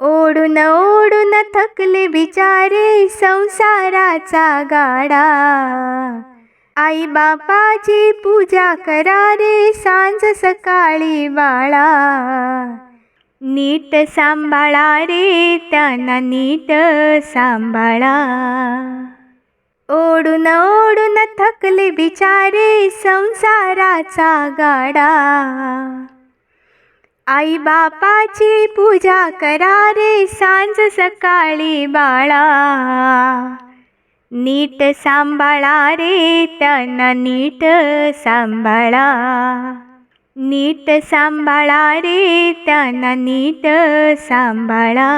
ओढून ओढून थकले बिचारे संसाराचा गाडा. आई बापाची पूजा करा रे सांज सकाळी बाळा. नीट सांभाळा रे त्यांना नीट सांभाळा. ओढून ओढून थकले बिचारे संसाराचा गाडा. आई बापाची पूजा करा रे सांज सकाळी बाळा. नीट सांभाळा रे त्यांना नीट सांभाळा. नीट सांभाळा रे त्यांना नीट सांभाळा.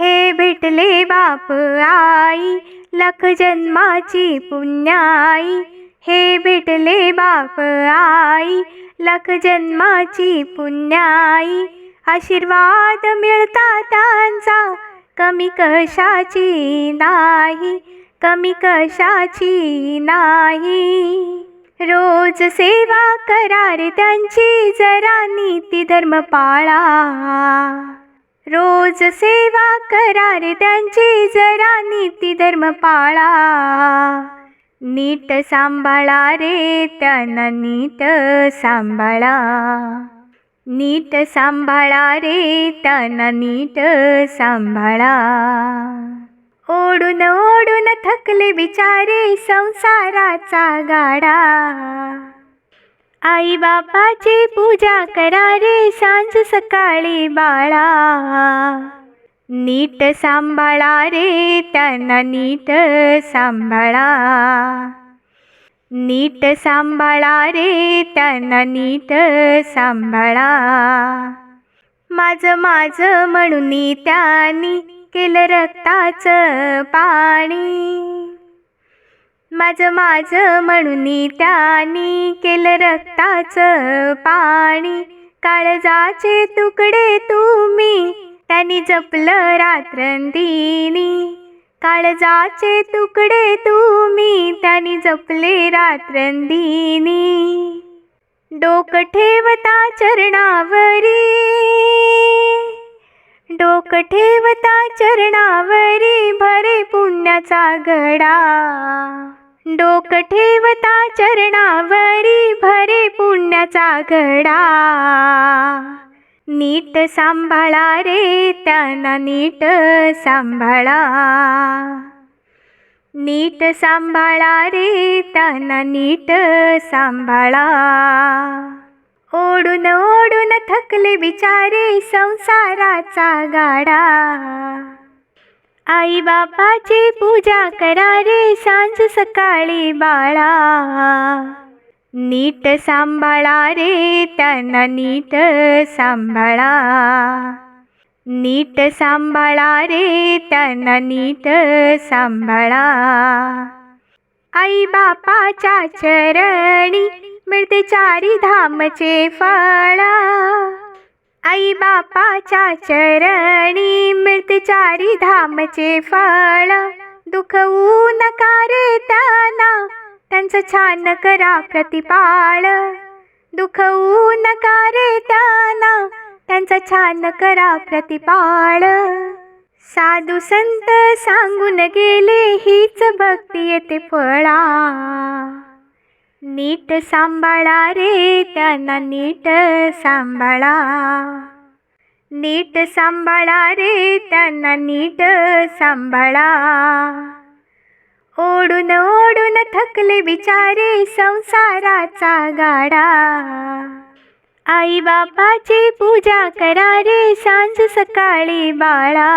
हे भेटले बाप आई लख जन्माची पुण्याई. हे भेटले बाप आई लख जन्माची पुण्याई. आशीर्वाद मिळता त्यांचा कमी कशाची नाही कमी कशाची नाही. रोज सेवा करार त्यांची जरा नीती धर्म पाळा. रोज सेवा करार त्यांची जरा नीती धर्म पाळा. नीट सांभाळा रे त्यांना नीट सांभाळा. नीट सांभाळा रे त्यांना नीट सांभाळा. ओढून ओढून थकले बिचारे संसाराचा गाडा. आई बापाची पूजा करा रे सांज सकाळी बाळा. नीट सांभाळा रे त्यांना नीट सांभाळा. नीट सांभाळा रे त्यांना नीट सांभाळा. माझं माझं म्हणून त्यांनी केलं रक्ताचं पाणी. माझं माझं म्हणून त्यांनी केलं रक्ताचं पाणी. काळजाचे तुकडे तुम्ही त्यांनी जपलं रात्रंदिनी. काळजाचे तुकडे तुम्ही त्यांनी जपले रात्रंदिनी. डोक ठेवता चरणावरी. डोक ठेवता चरणावरी भरे पुण्याचा घडा. डोक ठेवता चरणावरी भरे पुण्याचा घडा. नीट सांभाळा रे त्यांना नीट सांभाळा नीट सांभाळा रे त्यांना नीट सांभाळा ओढून ओढून थकले बिचारे संसाराचा गाडा आई बापाची पूजा करा रे सांज सकाळी बाळा नीट सांभाळा रे त्यांना नीट सांभाळा. नीट सांभाळा रे त्यांना नीट सांभाळा. आई बापाच्या चरणी मिळते चारी धामचे फळ. आई बापाच्या चरणी मिळते चारी धामचे फळ. दुखवू नका रे त्यांना. त्यांचं छान करा प्रतिपाळ. दुखवू नका रे त्यांना त्यांचं छान करा प्रतिपाळ. साधू संत सांगून गेले हीच भक्ती येते फळा. नीट सांभाळा रे त्यांना नीट सांभाळा. नीट सांभाळा रे त्यांना नीट सांभाळा. ओढून ओढून थकले बिचारे संसाराचा गाडा. आई बापाची पूजा करा रे सांज सकाळी बाळा.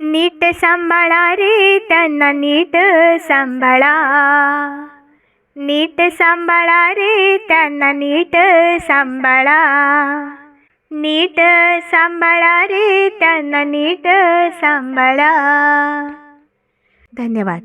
नीट सांभाळा रे त्यांना नीट सांभाळा. नीट सांभाळा रे त्यांना नीट सांभाळा. नीट सांभाळा रे त्यांना नीट सांभाळा. धन्यवाद.